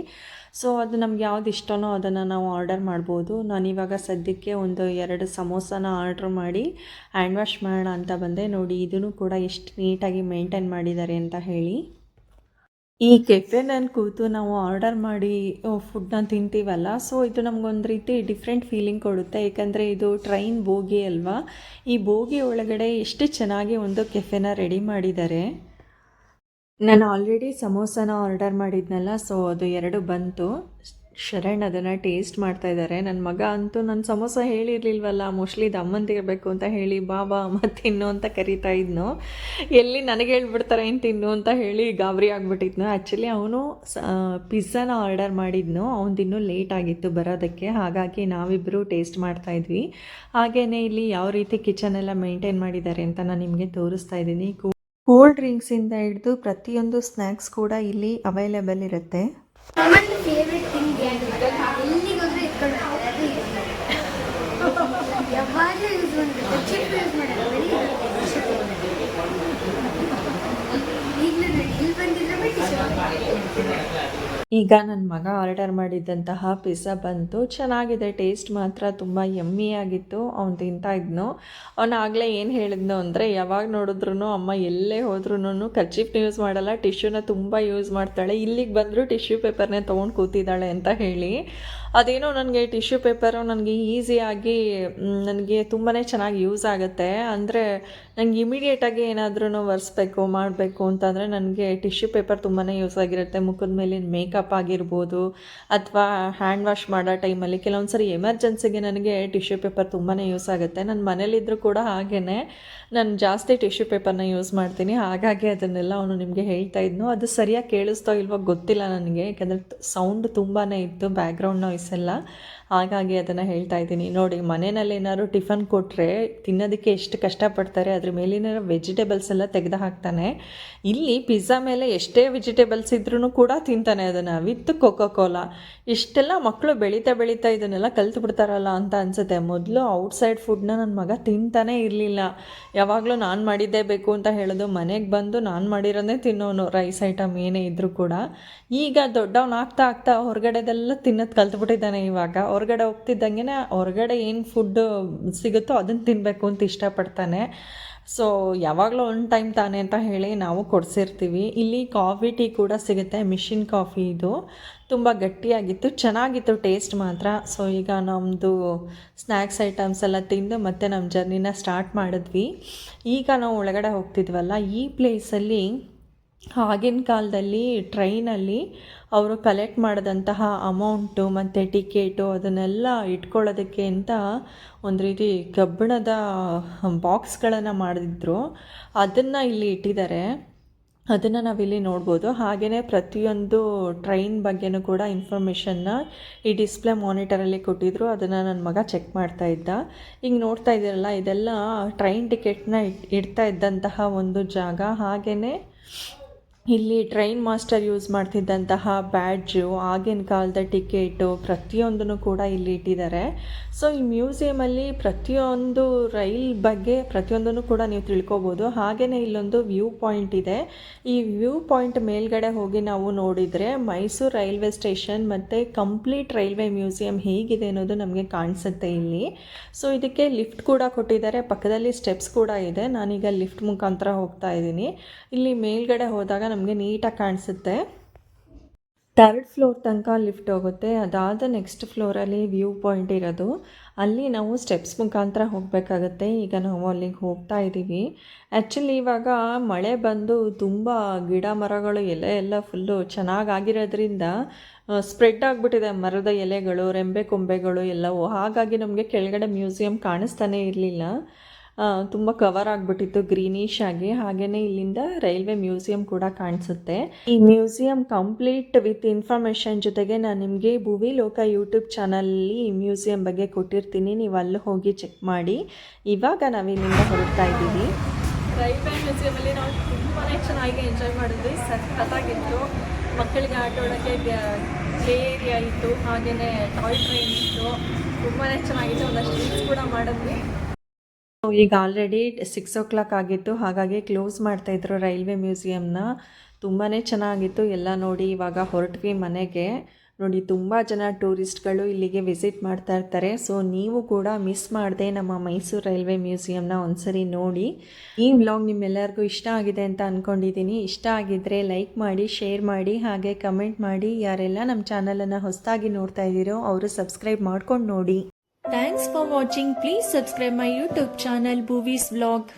S1: ಸೊ ಅದು ನಮ್ಗೆ ಯಾವ್ದು ಇಷ್ಟನೋ ಅದನ್ನು ನಾವು ಆರ್ಡರ್ ಮಾಡ್ಬೋದು. ನಾನಿವಾಗ ಸದ್ಯಕ್ಕೆ ಒಂದು ಎರಡು ಸಮೋಸನ ಆರ್ಡ್ರ್ ಮಾಡಿ ಹ್ಯಾಂಡ್ ವಾಶ್ ಮಾಡೋಣ ಅಂತ ಬಂದೆ. ನೋಡಿ, ಇದನ್ನು ಕೂಡ ಎಷ್ಟು ನೀಟಾಗಿ ಮೇಂಟೈನ್ ಮಾಡಿದ್ದಾರೆ ಅಂತ ಹೇಳಿ. ಈ ಕೆಫೆನಲ್ಲಿ ಕೂತು ನಾವು ಆರ್ಡರ್ ಮಾಡಿ ಫುಡ್ನ ತಿಂತೀವಲ್ಲ? ಸೊ ಇದು ನಮಗೊಂದು ರೀತಿ ಡಿಫ್ರೆಂಟ್ ಫೀಲಿಂಗ್ ಕೊಡುತ್ತೆ. ಏಕೆಂದರೆ ಇದು ಟ್ರೈನ್ ಬೋಗಿ ಅಲ್ವಾ? ಈ ಬೋಗಿ ಒಳಗಡೆ ಎಷ್ಟು ಚೆನ್ನಾಗಿ ಒಂದು ಕೆಫೆನ ರೆಡಿ ಮಾಡಿದ್ದಾರೆ. ನಾನು ಆಲ್ರೆಡಿ ಸಮೋಸನ ಆರ್ಡರ್ ಮಾಡಿದ್ನಲ್ಲ ಸೊ ಅದು ಎರಡು ಬಂತು. ಶರಣ್ ಅದನ್ನು ಟೇಸ್ಟ್ ಮಾಡ್ತಾ ಇದ್ದಾರೆ ನನ್ನ ಮಗ ಅಂತೂ ನನ್ನ ಸಮೋಸ ಹೇಳಿರ್ಲಿಲ್ವಲ್ಲ ಮೋಸ್ಟ್ಲಿ ಇದು ಅಮ್ಮಂದಿರಬೇಕು ಅಂತ ಹೇಳಿ, ಬಾ ಬಾ, ಅಮ್ಮ, ತಿನ್ನು ಅಂತ ಕರಿತಾ ಇದ್ನು. ಎಲ್ಲಿ ನನಗೆ ಹೇಳ್ಬಿಡ್ತಾರೆ ಏನು ತಿನ್ನು ಅಂತ ಹೇಳಿ ಗಾಬರಿ ಆಗಿಬಿಟ್ಟಿದ್ನು. ಆ್ಯಕ್ಚುಲಿ ಅವನು ಪಿಜ್ಜಾನ ಆರ್ಡರ್ ಮಾಡಿದ್ನು. ಅವ್ನು ಇನ್ನೂ ಲೇಟ್ ಆಗಿತ್ತು ಬರೋದಕ್ಕೆ. ಹಾಗಾಗಿ ನಾವಿಬ್ಬರು ಟೇಸ್ಟ್ ಮಾಡ್ತಾ ಇದ್ವಿ. ಹಾಗೆಯೇ ಇಲ್ಲಿ ಯಾವ ರೀತಿ ಕಿಚನ್ ಎಲ್ಲ ಮೇಂಟೈನ್ ಮಾಡಿದ್ದಾರೆ ಅಂತ ನಾನು ನಿಮಗೆ ತೋರಿಸ್ತಾ ಇದ್ದೀನಿ. ಕೋಲ್ಡ್ ಡ್ರಿಂಕ್ಸಿಂದ ಹಿಡಿದು ಪ್ರತಿಯೊಂದು ಸ್ನ್ಯಾಕ್ಸ್ ಕೂಡ ಇಲ್ಲಿ ಅವೈಲೇಬಲ್ ಇರುತ್ತೆ.
S3: ನನ್ನ ಫೇವ್ರೆಟ್ ತಿಂಡಿ ಎಲ್ಲಿಗೆ ಹೋದ್ರೆ ಇಟ್ಕೊಂಡು ಯಾವಾಗಲೂ ಯೂಸ್ ಮಾಡಿದ್ರೆ ಚಿಪ್ ಯೂಸ್ ಮಾಡಲ್ಲ ಈಗಲೂ ಇಲ್ಲಿ ಬಂದಿದ್ರೆ ಬಿಟ್ಟು
S1: ಈಗ ನನ್ನ ಮಗ ಆರ್ಡರ್ ಮಾಡಿದ್ದಂತಹ ಪಿಜ್ಜಾ ಬಂತು. ಚೆನ್ನಾಗಿದೆ, ಟೇಸ್ಟ್ ಮಾತ್ರ ತುಂಬ ಎಮ್ಮಿಯಾಗಿತ್ತು ಅವ್ನು ತಿಂತಾ ಇದ್ನು. ಅವನು ಆಗಲೇ ಏನು ಹೇಳಿದ್ನು ಅಂದರೆ, ಯಾವಾಗ ನೋಡಿದ್ರು ಅಮ್ಮ ಎಲ್ಲೇ ಹೋದ್ರೂ ಕರ್ಚೀಫ್ನ ಯೂಸ್ ಮಾಡಲ್ಲ ಟಿಶ್ಯೂನ ತುಂಬ ಯೂಸ್ ಮಾಡ್ತಾಳೆ. ಇಲ್ಲಿಗೆ ಬಂದರೂ ಟಿಶ್ಯೂ ಪೇಪರ್ನೇ ತೊಗೊಂಡು ಕೂತಿದ್ದಾಳೆ ಅಂತ ಹೇಳಿ. ಅದೇನೋ ನನಗೆ ಟಿಶ್ಯೂ ಪೇಪರು ನನಗೆ ಈಸಿಯಾಗಿ ನನಗೆ ತುಂಬಾ ಚೆನ್ನಾಗಿ ಯೂಸ್ ಆಗುತ್ತೆ. ಅಂದರೆ ನನಗೆ ಇಮಿಡಿಯೇಟಾಗಿ ಏನಾದ್ರೂ ಒರೆಸ್ಬೇಕು, ಮಾಡಬೇಕು ಅಂತಂದರೆ ನನಗೆ ಟಿಶ್ಯೂ ಪೇಪರ್ ತುಂಬಾ ಯೂಸ್ ಆಗಿರುತ್ತೆ. ಮುಖದ ಮೇಲಿನ ಮೇಕಪ್ ಆಗಿರ್ಬೋದು, ಅಥವಾ ಹ್ಯಾಂಡ್ ವಾಶ್ ಮಾಡೋ ಟೈಮಲ್ಲಿ ಕೆಲವೊಂದು ಸರಿ ಎಮರ್ಜೆನ್ಸಿಗೆ ನನಗೆ ಟಿಶ್ಯೂ ಪೇಪರ್ ತುಂಬಾ ಯೂಸ್ ಆಗುತ್ತೆ. ನನ್ನ ಮನೇಲಿದ್ದರೂ ಕೂಡ ಹಾಗೇ ನಾನು ಜಾಸ್ತಿ ಟಿಶ್ಯೂ ಪೇಪರ್ನ ಯೂಸ್ ಮಾಡ್ತೀನಿ. ಹಾಗಾಗಿ ಅದನ್ನೆಲ್ಲ ಅವನು ನಿಮಗೆ ಹೇಳ್ತಾ ಇದ್ನು. ಅದು ಸರಿಯಾಗಿ ಕೇಳಿಸ್ತೋ ಇಲ್ವೋ ಗೊತ್ತಿಲ್ಲ ನನಗೆ. ಯಾಕಂದರೆ ಸೌಂಡ್ ತುಂಬಾ ಇತ್ತು ಬ್ಯಾಕ್ಗ್ರೌಂಡ್ ನಾಯ್ಸ್ ಎಲ್ಲ. ಹಾಗಾಗಿ ಅದನ್ನು ಹೇಳ್ತಾ ಇದ್ದೀನಿ. ನೋಡಿ, ಮನೆಯಲ್ಲಿ ಏನಾದ್ರು ಟಿಫನ್ ಕೊಟ್ಟರೆ ತಿನ್ನೋದಕ್ಕೆ ಎಷ್ಟು ಕಷ್ಟಪಡ್ತಾರೆ, ಅದ್ರ ಮೇಲಿನ ವೆಜಿಟೇಬಲ್ಸ್ ಎಲ್ಲ ತೆಗೆದು ಹಾಕ್ತಾನೆ. ಇಲ್ಲಿ ಪಿಜ್ಜಾ ಮೇಲೆ ಎಷ್ಟೇ ವೆಜಿಟೇಬಲ್ಸ್ ಇದ್ರೂ ಕೂಡ ತಿಂತಾನೆ ಅದನ್ನು ವಿತ್ ಕೋಕೋ ಕೋಲಾ ಇಷ್ಟೆಲ್ಲ ಮಕ್ಕಳು ಬೆಳೀತಾ ಬೆಳೀತಾ ಇದನ್ನೆಲ್ಲ ಕಲ್ತು ಬಿಡ್ತಾರಲ್ಲ ಅಂತ ಅನಿಸುತ್ತೆ. ಮೊದಲು ಔಟ್ಸೈಡ್ ಫುಡ್ನ ನನ್ನ ಮಗ ತಿಂತಾನೆ ಇರಲಿಲ್ಲ. ಯಾವಾಗಲೂ ನಾನು ಮಾಡಿದ್ದೇ ಬೇಕು ಅಂತ ಹೇಳೋದು, ಮನೆಗೆ ಬಂದು ನಾನು ಮಾಡಿರೋದೇ ತಿನ್ನೋನು, ರೈಸ್ ಐಟಮ್ ಏನೇ ಇದ್ದರೂ ಕೂಡ. ಈಗ ದೊಡ್ಡವನು ಆಗ್ತಾ ಆಗ್ತಾ ಹೊರಗಡೆದೆಲ್ಲ ತಿನ್ನೋದು ಕಲ್ತ್ಬಿಟ್ಟಿದ್ದಾನೆ ಇವಾಗ. ಹೊರಗಡೆ ಹೋಗ್ತಿದ್ದಂಗೆ ಹೊರಗಡೆ ಏನು ಫುಡ್ ಸಿಗುತ್ತೋ ಅದನ್ನು ತಿನ್ನಬೇಕು ಅಂತ ಇಷ್ಟಪಡ್ತಾನೆ. ಸೊ ಯಾವಾಗಲೂ ಒನ್ ಟೈಮ್ ತಾನೆ ಅಂತ ಹೇಳಿ ನಾವು ಕೊಡಿಸಿರ್ತೀವಿ. ಇಲ್ಲಿ ಕಾಫಿ ಟೀ ಕೂಡ ಸಿಗುತ್ತೆ ಮಿಷಿನ್ ಕಾಫಿ ಇದು. ತುಂಬ ಗಟ್ಟಿಯಾಗಿತ್ತು, ಚೆನ್ನಾಗಿತ್ತು ಟೇಸ್ಟ್ ಮಾತ್ರ. ಸೊ ಈಗ ನಮ್ಮದು ಸ್ನ್ಯಾಕ್ಸ್ ಐಟಮ್ಸ್ ಎಲ್ಲ ತಿಂದು ಮತ್ತೆ ನಮ್ಮ ಜರ್ನಿನ ಸ್ಟಾರ್ಟ್ ಮಾಡಿದ್ವಿ. ಈಗ ನಾವು ಒಳಗಡೆ ಹೋಗ್ತಿದ್ವಲ್ಲ, ಈ ಪ್ಲೇಸಲ್ಲಿ ಆಗಿನ ಕಾಲದಲ್ಲಿ ಟ್ರೈನಲ್ಲಿ ಅವರು ಕಲೆಕ್ಟ್ ಮಾಡಿದಂತಹ ಅಮೌಂಟು ಮತ್ತು ಟಿಕೆಟು ಅದನ್ನೆಲ್ಲ ಇಟ್ಕೊಳ್ಳೋದಕ್ಕೆ ಅಂತ ಒಂದು ರೀತಿ ಕಬ್ಬಿಣದ ಬಾಕ್ಸ್ಗಳನ್ನು ಮಾಡಿದ್ರು ಅದನ್ನು ಇಲ್ಲಿ ಇಟ್ಟಿದ್ದಾರೆ. ಅದನ್ನು ನಾವಿಲ್ಲಿ ನೋಡ್ಬೋದು. ಹಾಗೆಯೇ ಪ್ರತಿಯೊಂದು ಟ್ರೈನ್ ಬಗ್ಗೆನೂ ಕೂಡ ಇನ್ಫಾರ್ಮೇಷನ್ನ ಈ ಡಿಸ್ಪ್ಲೇ ಮಾನಿಟರಲ್ಲಿ ಕೊಟ್ಟಿದ್ರು. ಅದನ್ನು ನನ್ನ ಮಗ ಚೆಕ್ ಮಾಡ್ತಾ ಇದ್ದ. ಈಗ ನೋಡ್ತಾ ಇದ್ದೀರಲ್ಲ ಇದೆಲ್ಲ ಟ್ರೈನ್ ಟಿಕೆಟ್ನ ಇಡ್ತಾ ಇದ್ದಂತಹ ಒಂದು ಜಾಗ. ಹಾಗೆಯೇ ಇಲ್ಲಿ ಟ್ರೈನ್ ಮಾಸ್ಟರ್ ಯೂಸ್ ಮಾಡ್ತಿದ್ದಂತಹ ಬ್ಯಾಡ್ಜು, ಆಗಿನ ಕಾಲದ ಟಿಕೆಟು ಪ್ರತಿಯೊಂದನ್ನು ಕೂಡ ಇಲ್ಲಿ ಇಟ್ಟಿದ್ದಾರೆ. ಸೊ, ಈ ಮ್ಯೂಸಿಯಮಲ್ಲಿ ಪ್ರತಿಯೊಂದು ರೈಲ್ ಬಗ್ಗೆ ಪ್ರತಿಯೊಂದನ್ನು ಕೂಡ ನೀವು ತಿಳ್ಕೊಬೋದು. ಹಾಗೆಯೇ ಇಲ್ಲೊಂದು ವ್ಯೂ ಪಾಯಿಂಟ್ ಇದೆ. ಈ ವ್ಯೂ ಪಾಯಿಂಟ್ ಮೇಲ್ಗಡೆ ಹೋಗಿ ನಾವು ನೋಡಿದರೆ ಮೈಸೂರು ರೈಲ್ವೆ ಸ್ಟೇಷನ್ ಮತ್ತು ಕಂಪ್ಲೀಟ್ ರೈಲ್ವೆ ಮ್ಯೂಸಿಯಂ ಹೇಗಿದೆ ಅನ್ನೋದು ನಮಗೆ ಕಾಣಿಸುತ್ತೆ ಇಲ್ಲಿ. ಸೊ, ಇದಕ್ಕೆ ಲಿಫ್ಟ್ ಕೂಡ ಕೊಟ್ಟಿದ್ದಾರೆ. ಪಕ್ಕದಲ್ಲಿ ಸ್ಟೆಪ್ಸ್ ಕೂಡ ಇದೆ. ನಾನೀಗ ಲಿಫ್ಟ್ ಮುಖಾಂತರ ಹೋಗ್ತಾ ಇದ್ದೀನಿ. ಇಲ್ಲಿ ಮೇಲ್ಗಡೆ ಹೋದಾಗ ನಮಗೆ ನೀಟಾಗಿ ಕಾಣಿಸುತ್ತೆ. ತರ್ಡ್ ಫ್ಲೋರ್ ತನಕ ಲಿಫ್ಟ್ ಹೋಗುತ್ತೆ. ಅದಾದ ನೆಕ್ಸ್ಟ್ ಫ್ಲೋರಲ್ಲಿ ವ್ಯೂ ಪಾಯಿಂಟ್ ಇರೋದು. ಅಲ್ಲಿ ನಾವು ಸ್ಟೆಪ್ಸ್ ಮುಖಾಂತರ ಹೋಗಬೇಕಾಗತ್ತೆ. ಈಗ ನಾವು ಅಲ್ಲಿಗೆ ಹೋಗ್ತಾ ಇದ್ದೀವಿ. ಆ್ಯಕ್ಚುಲಿ ಇವಾಗ ಮಳೆ ಬಂದು ತುಂಬ ಗಿಡ ಮರಗಳು, ಎಲೆ ಎಲ್ಲ ಫುಲ್ಲು ಚೆನ್ನಾಗಾಗಿರೋದ್ರಿಂದ ಸ್ಪ್ರೆಡ್ ಆಗಿಬಿಟ್ಟಿದೆ. ಮರದ ಎಲೆಗಳು, ರೆಂಬೆ ಕೊಂಬೆಗಳು ಎಲ್ಲವೂ. ಹಾಗಾಗಿ ನಮಗೆ ಕೆಳಗಡೆ ಮ್ಯೂಸಿಯಂ ಕಾಣಿಸ್ತಾನೇ ಇರಲಿಲ್ಲ. ತುಂಬ ಕವರ್ ಆಗಿಬಿಟ್ಟಿತ್ತು ಗ್ರೀನಿಶ್ ಆಗಿ. ಹಾಗೆಯೇ ಇಲ್ಲಿಂದ ರೈಲ್ವೆ ಮ್ಯೂಸಿಯಂ ಕೂಡ ಕಾಣಿಸುತ್ತೆ. ಈ ಮ್ಯೂಸಿಯಂ ಕಂಪ್ಲೀಟ್ ವಿತ್ ಇನ್ಫಾರ್ಮೇಷನ್ ಜೊತೆಗೆ ನಾನು ನಿಮಗೆ ಭುವಿ ಲೋಕ ಯೂಟ್ಯೂಬ್ ಚಾನಲ್ಲಿ ಈ ಮ್ಯೂಸಿಯಂ ಬಗ್ಗೆ ಕೊಟ್ಟಿರ್ತೀನಿ. ನೀವು ಅಲ್ಲಿ ಹೋಗಿ ಚೆಕ್ ಮಾಡಿ. ಇವಾಗ ನಾವಿಲ್ಲಿಂದ ಹೊರಡ್ತಾ ಇದ್ದೀವಿ. ರೈಲ್ವೆ ಮ್ಯೂಸಿಯಮಲ್ಲಿ ನಾವು ತುಂಬಾ ಚೆನ್ನಾಗಿ ಎಂಜಾಯ್ ಮಾಡಿದ್ವಿ. ಸಖತ್ತಾಗಿತ್ತು. ಮಕ್ಕಳಿಗೆ ಆಟ ಆಡೋಕ್ಕೆ ಪ್ಲೇ ಏರಿಯಾ ಇತ್ತು. ಹಾಗೆಯೇ ಟಾಯ್ ಟ್ರೈನ್ ಇತ್ತು. ತುಂಬಾ ಚೆನ್ನಾಗಿತ್ತು. ಒಂದಷ್ಟು ಕೂಡ ಮಾಡಿದ್ವಿ. ಈಗ ಆಲ್ರೆಡಿ ಸಿಕ್ಸ್ ಓ ಕ್ಲಾಕ್ ಆಗಿತ್ತು. ಹಾಗಾಗಿ ಕ್ಲೋಸ್ ಮಾಡ್ತಾಯಿದ್ರು ರೈಲ್ವೆ ಮ್ಯೂಸಿಯಂನ ತುಂಬಾ ಚೆನ್ನಾಗಿತ್ತು. ಎಲ್ಲ ನೋಡಿ ಇವಾಗ ಹೊರಟ್ವಿ ಮನೆಗೆ. ನೋಡಿ, ತುಂಬ ಜನ ಟೂರಿಸ್ಟ್ಗಳು ಇಲ್ಲಿಗೆ ವಿಸಿಟ್ ಮಾಡ್ತಾ ಇರ್ತಾರೆ. ಸೊ ನೀವು ಕೂಡ ಮಿಸ್ ಮಾಡದೆ ನಮ್ಮ ಮೈಸೂರು ರೈಲ್ವೆ ಮ್ಯೂಸಿಯಮ್ನ ಒಂದ್ಸರಿ ನೋಡಿ. ಈ ವ್ಲಾಗ್ ನಿಮ್ಮೆಲ್ಲರಿಗೂ ಇಷ್ಟ ಆಗಿದೆ ಅಂತ ಅಂದ್ಕೊಂಡಿದ್ದೀನಿ ಇಷ್ಟ ಆಗಿದ್ದರೆ ಲೈಕ್ ಮಾಡಿ ಶೇರ್ ಮಾಡಿ, ಹಾಗೆ ಕಮೆಂಟ್ ಮಾಡಿ. ಯಾರೆಲ್ಲ ನಮ್ಮ ಚಾನಲನ್ನು ಹೊಸದಾಗಿ ನೋಡ್ತಾ ಇದ್ದೀರೋ, ಅವರು ಸಬ್ಸ್ಕ್ರೈಬ್ ಮಾಡ್ಕೊಂಡು ನೋಡಿ.
S4: Thanks for watching. Please subscribe my YouTube channel Boovies Vlog.